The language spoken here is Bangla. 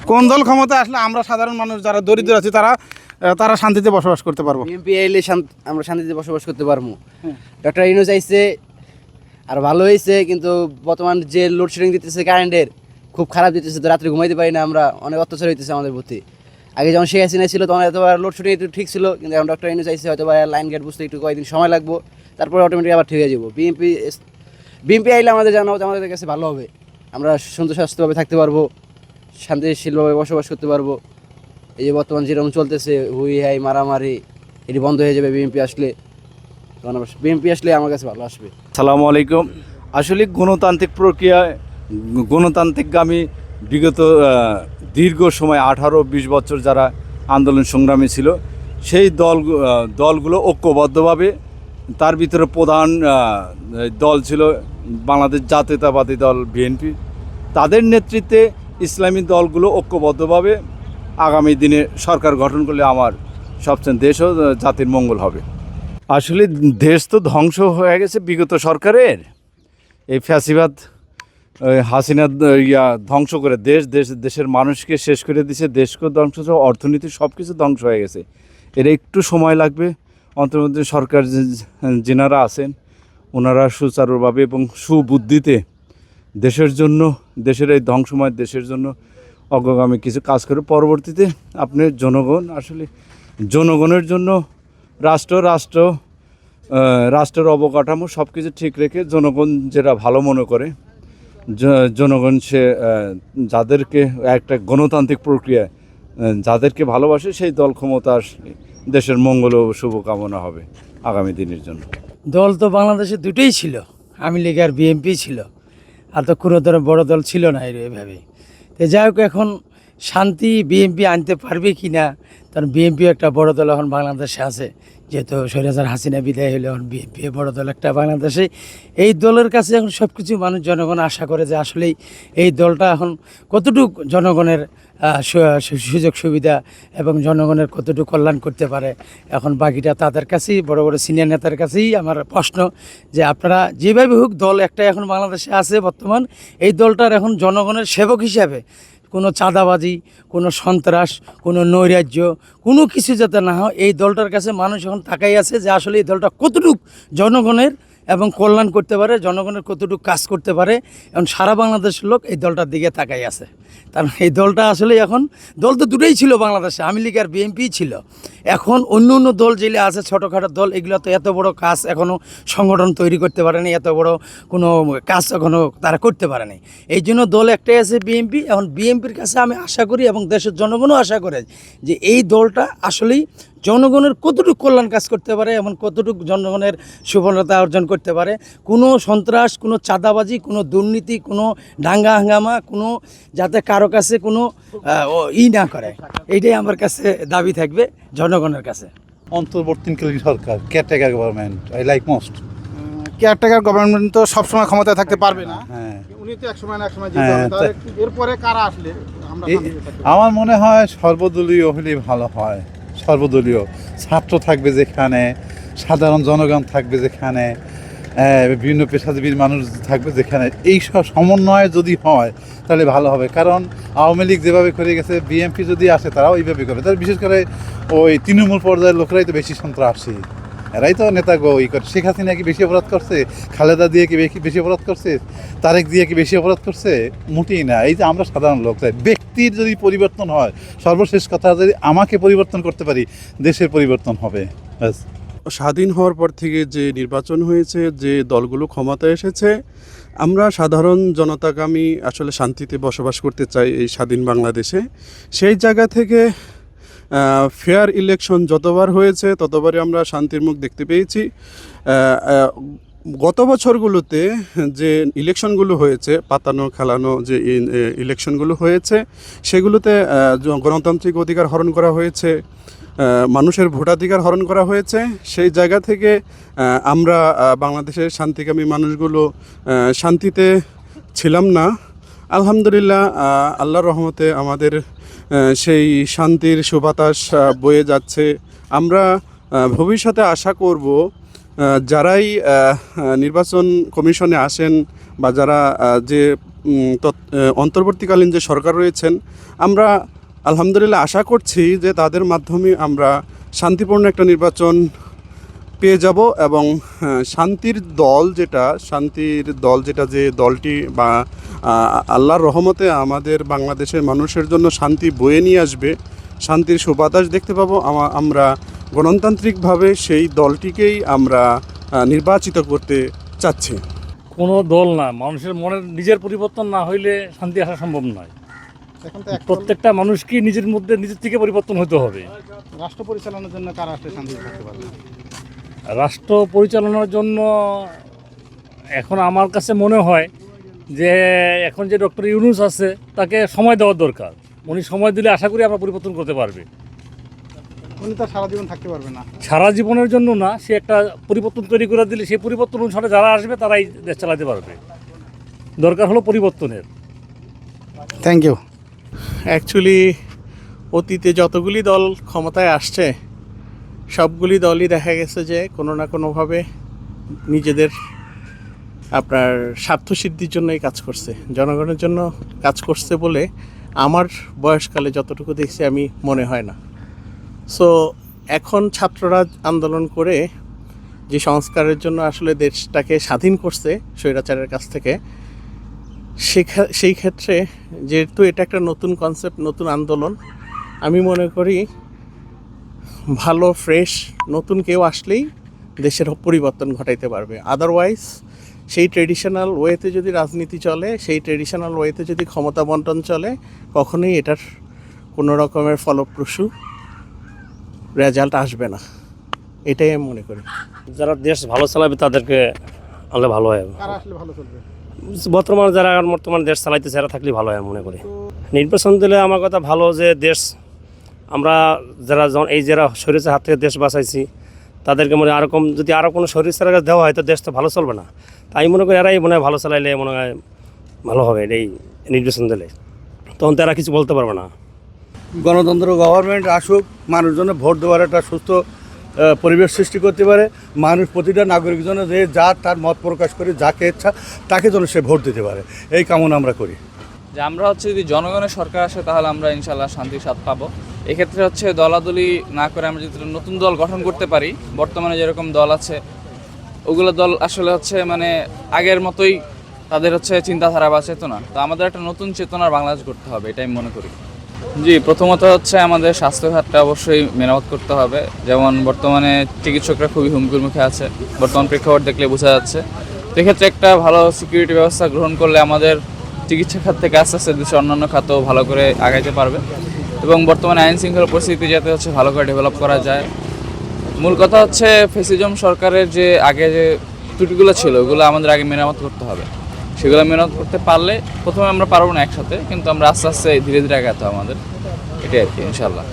কোন দল ক্ষমতা আসলে আমরা সাধারণ মানুষ যারা দরিদ্র আছি তারা তারা শান্তিতে বসবাস করতে পারব। বিএনপি আইলে শান্ত- আমরা শান্তিতে বসবাস করতে পারব। ডক্টর ইনুস আইসে আর ভালো হয়েছে কিন্তু বর্তমান যে লোডশেডিং দিতেছে কারেন্টের খুব খারাপ দিতেছে তো রাত্রে ঘুমাইতে পারি না আমরা অনেক অত্যাচার হইতেছে আমাদের প্রতি। আগে যখন শেখ হাসিনা ছিল তখন এতবার লোডশেডিং একটু ঠিক ছিল কিন্তু এখন ডক্টর ইনুস আইসে হয়তো লাইন গেট বুঝতে একটু কয়েকদিন সময় লাগবো তারপরে অটোমেটিক আবার ঠিক হয়ে যাব। বিএনপি বিএনপি আইলে আমাদের জানা আমাদের কাছে ভালো হবে। আমরা সুন্দর স্বাস্থ্যভাবে থাকতে পারব। শান্তিশীলভাবে বসবাস করতে পারব। এই যে বর্তমান যেরকম চলতেছে, হুই, হাই, মারামারি, এটি বন্ধ হয়ে যাবে বিএনপি আসলে। তখন বিএনপি আসলে আমার কাছে ভালো আসবে। সালামু আলাইকুম। আসলে গণতান্ত্রিক প্রক্রিয়ায়, গণতান্ত্রিকগামী বিগত দীর্ঘ সময় আঠারো, বিশ বছর যারা আন্দোলন সংগ্রামী ছিল, সেই দল দলগুলো ঐক্যবদ্ধভাবে তার ভিতরে প্রধান দল ছিল বাংলাদেশ জাতীয়তাবাদী দল বিএনপি। তাদের নেতৃত্বে ইসলামী দলগুলো ঐক্যবদ্ধভাবে আগামী দিনে সরকার গঠন করলে আমার সবচেয়ে দেশ ও জাতির মঙ্গল হবে। আসলে দেশ তো ধ্বংস হয়ে গেছে বিগত সরকারের। এই ফ্যাসিবাদ হাসিনা ইয়া ধ্বংস করে দেশ দেশ, দেশের মানুষকে শেষ করে দিছে, দেশকে ধ্বংস অর্থনীতি সব কিছু ধ্বংস হয়ে গেছে। এর একটু সময় লাগবে অন্তর্মধ্যে সরকার যেনারা আছেন, ওনারা সুচারুভাবে এবং সুবুদ্ধিতে দেশের জন্য, দেশের এই ধ্বংসময় দেশের জন্য অগ্রগামী কিছু কাজ করে। পরবর্তীতে আপনি জনগণ, আসলে জনগণের জন্য রাষ্ট্র রাষ্ট্র রাষ্ট্রের অবকাঠামো সব কিছু ঠিক রেখে জনগণ যেটা ভালো মনে করে জনগণ সে যাদেরকে একটা গণতান্ত্রিক প্রক্রিয়ায় যাদেরকে ভালোবাসে সেই দল ক্ষমতা আসলে দেশের মঙ্গল ও শুভকামনা হবে আগামী দিনের জন্য। দল তো বাংলাদেশে দুটোই ছিল আমি লীগ আর বিএনপি ছিল। আর তো কোনো ধরনের বড় দল ছিল না এইভাবে তো যাই হোক এখন শান্তি বিএনপি আনতে পারবে কি না? কারণ বিএনপি একটা বড় দল এখন বাংলাদেশে আছে। যেহেতু সৈরাজার হাসিনা বিদায় হলে, এখন বিএনপি বড় দল একটা বাংলাদেশে। এই দলের কাছে এখন সব কিছু মানুষ জনগণ আশা করে যে আসলেই এই দলটা এখন কতটুকু জনগণের সুযোগ সুবিধা এবং জনগণের কতটুকু কল্যাণ করতে পারে। এখন বাকিটা তাদের কাছেই, বড় বড় সিনিয়র নেতার কাছেই আমার প্রশ্ন যে আপনারা যেভাবে হোক দল একটা এখন বাংলাদেশে আছে বর্তমান। এই দলটার এখন জনগণের সেবক হিসাবে কোনো চাঁদাবাজি, কোনো সন্ত্রাস, কোনো নৈরাজ্য, কোনো কিছু যাতে না হয়, এই দলটার কাছে মানুষ এখন তাকাই আছে যে আসলে এই দলটা কতটুকু জনগণের এবং কল্যাণ করতে পারে, জনগণের কতটুকু কাজ করতে পারে। এবং সারা বাংলাদেশের লোক এই দলটার দিকে তাকাই আছে। কারণ এই দলটা আসলে এখন, দল তো দুটোই ছিল বাংলাদেশে, আওয়ামী লীগ আর বিএনপি ছিল। এখন অন্য অন্য দল যেগুলো আছে, ছোটোখাটো দল, এগুলো তো এত বড় কাজ এখনও সংগঠন তৈরি করতে পারেনি, এত বড় কোনো কাজ এখনও তারা করতে পারেনি। এই জন্য দল একটাই আছে বিএনপি, এখন বিএনপির কাছে আমি আশা করি এবং দেশের জনগণও আশা করে যে এই দলটা আসলেই জনগণের কতটুকু কল্যাণ কাজ করতে পারে এবং কতটুকু জনগণের সফলতা অর্জন করতে পারে, কোনো সন্ত্রাস, কোনো চাঁদাবাজি, কোনো দুর্নীতি, কোনো ডাঙ্গা হাঙ্গামা, কোনো যাতে কারও কাছে কোনো ই না করে। এইটাই আমার কাছে দাবি থাকবে জনগণের কাছে। অন্তর্বর্তীকালীন সরকার caretaker government I like most caretaker government তো সবসময় ক্ষমতায় থাকতে পারবে না। হ্যাঁ। উনি তো এক না এক সময় যেতে হবে। তাহলে এরপরে কারা আসলে আমার মনে হয় সর্বদলীয় হলেই ভালো হয়। সর্বদলীয় ছাত্র থাকবে যেখানে সাধারণ জনগণ থাকবে যেখানে বিভিন্ন পেশাজীবীর মানুষ থাকবে যেখানে এই সব সমন্বয় যদি হয়, তাহলে ভালো হবে। কারণ আওয়ামী লীগ যেভাবে করে গেছে, বিএনপি যদি আসে, তারাও এইভাবে করে তার বিশেষ করে ওই তৃণমূল পর্যায়ের লোকেরাই তো বেশি সন্ত্রাসী। এরাই তো নেতা গো, ই করে। শেখ হাসিনা কি বেশি অপরাধ করছে? খালেদা দিয়ে কি বেশি অপরাধ করছে? তারেক দিয়ে কি বেশি অপরাধ করছে? মোটেই না। এই যে আমরা সাধারণ লোক, তাই ব্যক্তির যদি পরিবর্তন হয়, সর্বশেষ কথা যদি আমাকে পরিবর্তন করতে পারি, দেশের পরিবর্তন হবে। ব্যাস। স্বাধীন হওয়ার পর থেকে যে নির্বাচন হয়েছে, যে দলগুলো ক্ষমতায় এসেছে, আমরা সাধারণ জনতাগামী আসলে শান্তিতে বসবাস করতে চাই এই স্বাধীন বাংলাদেশে। সেই জায়গা থেকে ফেয়ার ইলেকশন যতবার হয়েছে, ততবারই আমরা শান্তির মুখ দেখতে পেয়েছি। গত বছরগুলোতে যে ইলেকশনগুলো হয়েছে, পাতানো, খেলানো যে ইলেকশনগুলো হয়েছে, সেগুলোতে গণতান্ত্রিক অধিকার হরণ করা হয়েছে। মানুষের ভোটাধিকার হরণ করা হয়েছে। সেই জায়গা থেকে আমরা বাংলাদেশের শান্তিকামী মানুষগুলো শান্তিতে ছিলাম না। আলহামদুলিল্লাহ আহ, আল্লাহর রহমতে আমাদের সেই শান্তির সুবাতাস বয়ে যাচ্ছে। আমরা ভবিষ্যতে আশা করব যারাই নির্বাচন কমিশনে আসেন বা যারা যে অন্তর্বর্তীকালীন যে সরকার রয়েছেন আমরা আলহামদুলিল্লাহ আশা করছি যে তাদের মাধ্যমে আমরা শান্তিপূর্ণ একটা নির্বাচন পেয়ে যাব এবং আহ, শান্তির দল যেটা শান্তির দল যেটা যে দলটি বা আল্লাহর রহমতে আমাদের বাংলাদেশের মানুষের জন্য শান্তি বয়ে নিয়ে আসবে শান্তির সুবাতাস দেখতে পাবো আমরা গণতান্ত্রিকভাবে সেই দলটিকেই আমরা নির্বাচিত করতে চাচ্ছি। কোনো দল না মানুষের মনের নিজের পরিবর্তন না হইলে শান্তি আসা সম্ভব নয়। এখন তো প্রত্যেকটা মানুষকে নিজের মধ্যে নিজের থেকে পরিবর্তন হতে হবে। রাষ্ট্র পরিচালনার জন্য কারা আসলে শান্তিতে থাকতে পারবে? রাষ্ট্র পরিচালনার জন্য এখন আমার কাছে মনে হয় যে এখন যে ডক্টর ইউনুস আছে তাকে সময় দেওয়ার দরকার। উনি সময় দিলে আশা করি আমরা পরিবর্তন করতে পারবে। উনি তো সারা জীবন থাকতে পারবে না। সারা জীবনের জন্য না সে একটা পরিবর্তন তৈরি করে দিলে সেই পরিবর্তন অনুসারে যারা আসবে তারাই দেশ চালাতে পারবে। দরকার হলো পরিবর্তনের। থ্যাংক ইউ অ্যাকচুয়ালি অতীতে যতগুলি দল ক্ষমতায় আসছে, সবগুলি দলই দেখা গেছে যে কোনো না কোনোভাবে নিজেদের আপনার স্বার্থসিদ্ধির জন্যই কাজ করছে। জনগণের জন্য কাজ করছে বলে আমার বয়সকালে যতটুকু দেখছি আমি মনে হয় না। সো এখন ছাত্ররা আন্দোলন করে যে সংস্কারের জন্য আসলে দেশটাকে স্বাধীন করছে স্বৈরাচারের কাছ থেকে সেই ক্ষেত্রে যেহেতু এটা একটা নতুন কনসেপ্ট নতুন আন্দোলন আমি মনে করি ভালো ফ্রেশ নতুন কেউ আসলেই দেশের পরিবর্তন ঘটাইতে পারবে। আদারওয়াইজ সেই ট্রেডিশনাল ওয়েতে যদি রাজনীতি চলে সেই ট্রেডিশনাল ওয়েতে যদি ক্ষমতা বন্টন চলে কখনোই এটার কোনো রকমের ফলপ্রসূ রেজাল্ট আসবে না। এটাই আমি মনে করি। যারা দেশ ভালো চালাবে তাদেরকে আনলে ভালো হয়। আসলে ভালো চলবে? বর্তমান যারা বর্তমান দেশ চালাইতেছে, এরা থাকলে ভালো হয় মনে করি। নির্বাচন দিলে আমার কথা ভালো যে দেশ, আমরা যারা এই যারা শরীরের হাত থেকে দেশ বাঁচাইছি, তাদেরকে মনে হয় আরকম যদি আরও কোনো শরীর ছাড়া দেওয়া হয়, তো দেশ তো ভালো চলবে না। তাই মনে করি এরাই মনে হয় ভালো চালাইলে মনে হয় ভালো হবে এই নির্বাচন দিলে। তখন তো এরা কিছু বলতে পারবে না। গণতন্ত্র গভর্নমেন্ট আসুক মানুষজনে ভোট দেওয়ার একটা সুস্থ পরিবেশ সৃষ্টি করতে পারে, মানুষ প্রতিটা নাগরিক যে যার তার মত প্রকাশ করে, যাকে ইচ্ছা, তাকে যেন সে ভোট দিতে পারে। এই কামনা আমরা করি। যে আমরা হচ্ছে যদি জনগণের সরকার আসে, তাহলে আমরা ইনশাল্লাহ শান্তির স্বাদ পাবো। এক্ষেত্রে হচ্ছে দলাদলি না করে আমরা যদি নতুন দল গঠন করতে পারি, বর্তমানে যেরকম দল আছে, ওগুলো দল আসলে হচ্ছে মানে আগের মতোই তাদের হচ্ছে চিন্তাধারা বা চেতনা। তো আমাদের একটা নতুন চেতনার বাংলাদেশ করতে হবে, এটাই মনে করি। জি, প্রথমত হচ্ছে আমাদের স্বাস্থ্যখাতটা অবশ্যই মেরামত করতে হবে। যেমন বর্তমানে চিকিৎসকরা খুবই হুমকির মুখে আছে, বর্তমান প্রেক্ষাপট দেখলে বোঝা যাচ্ছে। তো এক্ষেত্রে একটা ভালো সিকিউরিটি ব্যবস্থা গ্রহণ করলে আমাদের চিকিৎসা খাত থেকে আস্তে আস্তে দেশের অন্যান্য খাতও ভালো করে আগাইতে পারবে। এবং বর্তমানে আইন শৃঙ্খলা পরিস্থিতি যাতে হচ্ছে ভালো করে ডেভেলপ করা যায়। মূল কথা হচ্ছে ফেসিজম সরকারের যে আগে যে ত্রুটিগুলো ছিল, ওগুলো আমাদের আগে মেরামত করতে হবে। সেগুলো মেহনত করতে পারলে প্রথমে আমরা পারব না একসাথে, কিন্তু আমরা আস্তে আস্তে ধীরে ধীরে আগাতে আমাদের। এটাই আর কি ইনশাল্লাহ